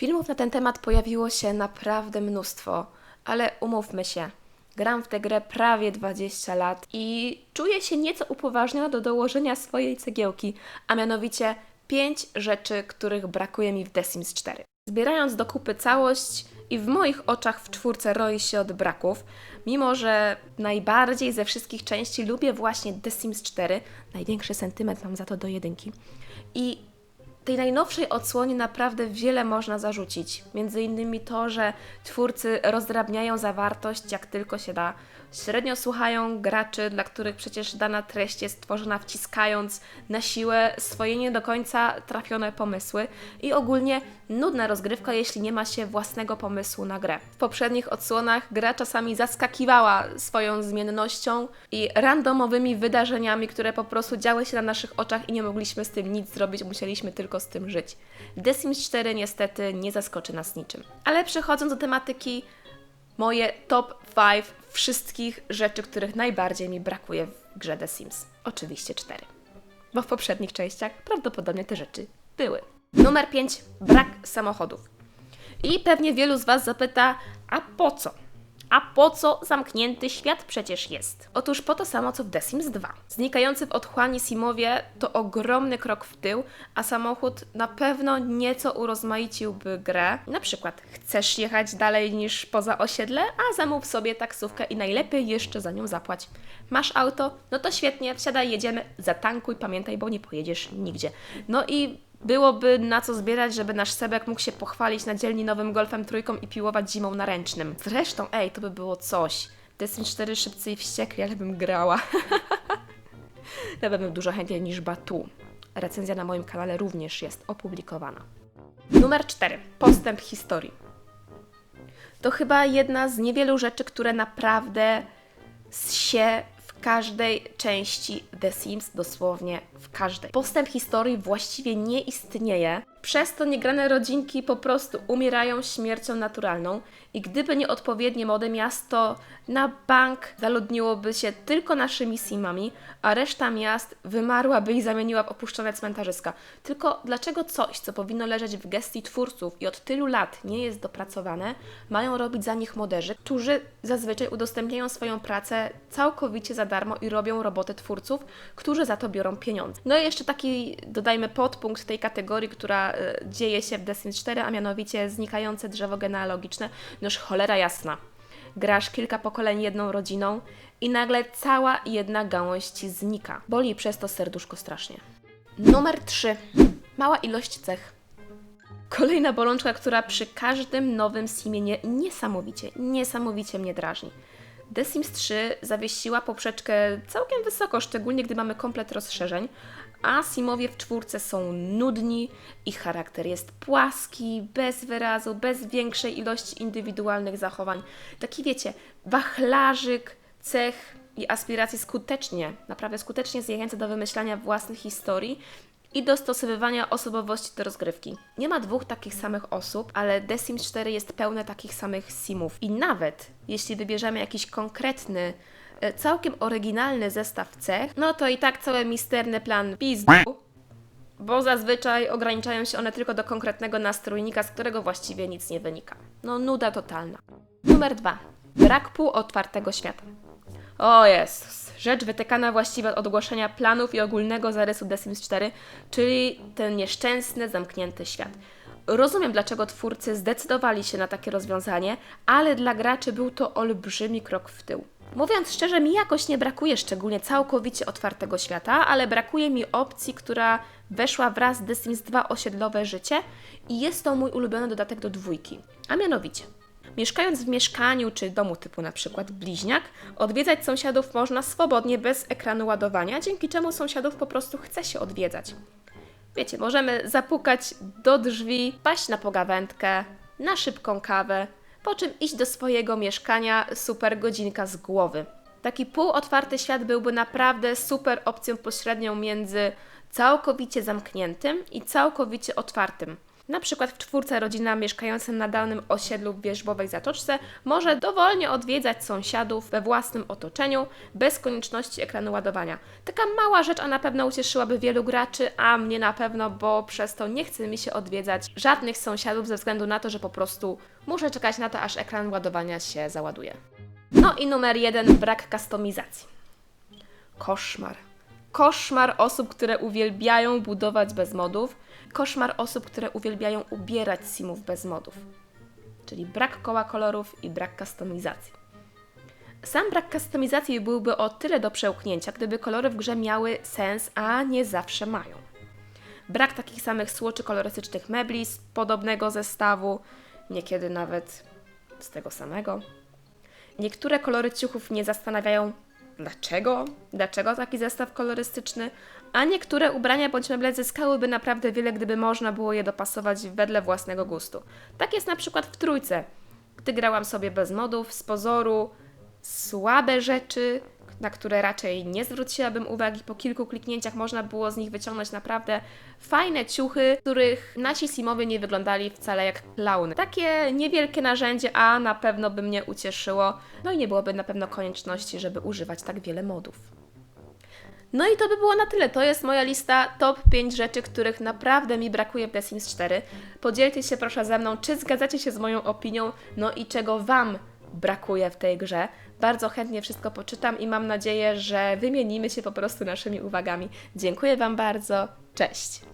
Filmów na ten temat pojawiło się naprawdę mnóstwo, ale umówmy się, gram w tę grę prawie 20 lat i czuję się nieco upoważniona do dołożenia swojej cegiełki, a mianowicie 5 rzeczy, których brakuje mi w The Sims 4. Zbierając do kupy całość i w moich oczach w czwórce roi się od braków, mimo że najbardziej ze wszystkich części lubię właśnie The Sims 4, największy sentyment mam za to do jedynki. I tej najnowszej odsłonie naprawdę wiele można zarzucić. Między innymi to, że twórcy rozdrabniają zawartość jak tylko się da. Średnio słuchają graczy, dla których przecież dana treść jest tworzona wciskając na siłę swoje nie do końca trafione pomysły i ogólnie nudna rozgrywka, jeśli nie ma się własnego pomysłu na grę. W poprzednich odsłonach gra czasami zaskakiwała swoją zmiennością i randomowymi wydarzeniami, które po prostu działy się na naszych oczach i nie mogliśmy z tym nic zrobić, musieliśmy tylko z tym żyć. The Sims 4 niestety nie zaskoczy nas niczym. Ale przechodząc do tematyki, moje top 5 wszystkich rzeczy, których najbardziej mi brakuje w grze The Sims. Oczywiście 4. Bo w poprzednich częściach prawdopodobnie te rzeczy były. Numer 5. Brak samochodów. I pewnie wielu z Was zapyta, a po co? A po co zamknięty świat przecież jest? Otóż po to samo co w The Sims 2. Znikający w otchłani Simowie to ogromny krok w tył, a samochód na pewno nieco urozmaiciłby grę. Na przykład chcesz jechać dalej niż poza osiedle, a zamów sobie taksówkę i najlepiej jeszcze za nią zapłać. Masz auto? No to świetnie, wsiadaj, jedziemy, zatankuj, pamiętaj, bo nie pojedziesz nigdzie. No i Byłoby na co zbierać, żeby nasz Sebek mógł się pochwalić na dzielni nowym Golfem trójką i piłować zimą na ręcznym. Zresztą, ej, to by było coś. Destiny 4 szybcy i wściekli, ale bym grała. Ja bym dużo chętniej niż Batu. Recenzja na moim kanale również jest opublikowana. Numer 4. Postęp historii. To chyba jedna z niewielu rzeczy, które naprawdę się w każdej części The Sims, dosłownie w każdej. Postęp historii właściwie nie istnieje, przez to niegrane rodzinki po prostu umierają śmiercią naturalną i gdyby nie odpowiednie mody, miasto na bank zaludniłoby się tylko naszymi simami, a reszta miast wymarłaby i zamieniła w opuszczone cmentarzyska. Tylko dlaczego coś, co powinno leżeć w gestii twórców i od tylu lat nie jest dopracowane, mają robić za nich moderzy, którzy zazwyczaj udostępniają swoją pracę całkowicie za darmo i robią robotę twórców, którzy za to biorą pieniądze. No i jeszcze taki, dodajmy, podpunkt tej kategorii, która y, dzieje się w The Sims 4, a mianowicie znikające drzewo genealogiczne. Noż cholera jasna. Grasz kilka pokoleń jedną rodziną i nagle cała jedna gałąź Ci znika. Boli przez to serduszko strasznie. Numer 3. Mała ilość cech. Kolejna bolączka, która przy każdym nowym simie nie, niesamowicie, niesamowicie mnie drażni. The Sims 3 zawiesiła poprzeczkę całkiem wysoko, szczególnie gdy mamy komplet rozszerzeń, a Simowie w czwórce są nudni, ich charakter jest płaski, bez wyrazu, bez większej ilości indywidualnych zachowań. Taki wiecie, wachlarzyk cech i aspiracji skutecznie, naprawdę skutecznie zjechające do wymyślania własnych historii i dostosowywania osobowości do rozgrywki. Nie ma dwóch takich samych osób, ale The Sims 4 jest pełne takich samych simów. I nawet jeśli wybierzemy jakiś konkretny, e, całkiem oryginalny zestaw cech, no to i tak cały misterny plan pizdu, bo zazwyczaj ograniczają się one tylko do konkretnego nastrójnika, z którego właściwie nic nie wynika. No nuda totalna. Numer dwa. Brak półotwartego świata. O jest, rzecz wytykana właściwie od ogłoszenia planów i ogólnego zarysu The Sims 4, czyli ten nieszczęsny, zamknięty świat. Rozumiem, dlaczego twórcy zdecydowali się na takie rozwiązanie, ale dla graczy był to olbrzymi krok w tył. Mówiąc szczerze, mi jakoś nie brakuje szczególnie całkowicie otwartego świata, ale brakuje mi opcji, która weszła wraz z The Sims 2 osiedlowe życie i jest to mój ulubiony dodatek do dwójki. A mianowicie, Mieszkając w mieszkaniu czy domu typu na przykład bliźniak, odwiedzać sąsiadów można swobodnie bez ekranu ładowania, dzięki czemu sąsiadów po prostu chce się odwiedzać. Wiecie, możemy zapukać do drzwi, paść na pogawędkę, na szybką kawę, po czym iść do swojego mieszkania super godzinka z głowy. Taki półotwarty świat byłby naprawdę super opcją pośrednią między całkowicie zamkniętym i całkowicie otwartym. Na przykład w czwórce rodzina mieszkająca na danym osiedlu w wierzbowej zatoczce może dowolnie odwiedzać sąsiadów we własnym otoczeniu bez konieczności ekranu ładowania. Taka mała rzecz, a na pewno ucieszyłaby wielu graczy, a mnie na pewno, bo przez to nie chce mi się odwiedzać żadnych sąsiadów ze względu na to, że po prostu muszę czekać na to, aż ekran ładowania się załaduje. No i numer jeden, brak kustomizacji. Koszmar. Koszmar osób, które uwielbiają budować bez modów. Koszmar osób, które uwielbiają ubierać simów bez modów. Czyli brak koła kolorów i brak kustomizacji. Sam brak kustomizacji byłby o tyle do przełknięcia, gdyby kolory w grze miały sens, a nie zawsze mają. Brak takich samych słoczy kolorystycznych mebli z podobnego zestawu, niekiedy nawet z tego samego. Niektóre kolory ciuchów nie zastanawiają, dlaczego, dlaczego taki zestaw kolorystyczny, a niektóre ubrania bądź meble zyskałyby naprawdę wiele, gdyby można było je dopasować wedle własnego gustu. Tak jest na przykład w trójce, gdy grałam sobie bez modów, z pozoru, słabe rzeczy, na które raczej nie zwróciłabym uwagi. Po kilku kliknięciach można było z nich wyciągnąć naprawdę fajne ciuchy, których nasi simowie nie wyglądali wcale jak klauny. Takie niewielkie narzędzie, a na pewno by mnie ucieszyło. No i nie byłoby na pewno konieczności, żeby używać tak wiele modów. No i to by było na tyle. To jest moja lista top 5 rzeczy, których naprawdę mi brakuje w The Sims 4. Podzielcie się proszę ze mną, czy zgadzacie się z moją opinią, no i czego Wam brakuje w tej grze. Bardzo chętnie wszystko poczytam i mam nadzieję, że wymienimy się po prostu naszymi uwagami. Dziękuję Wam bardzo. Cześć!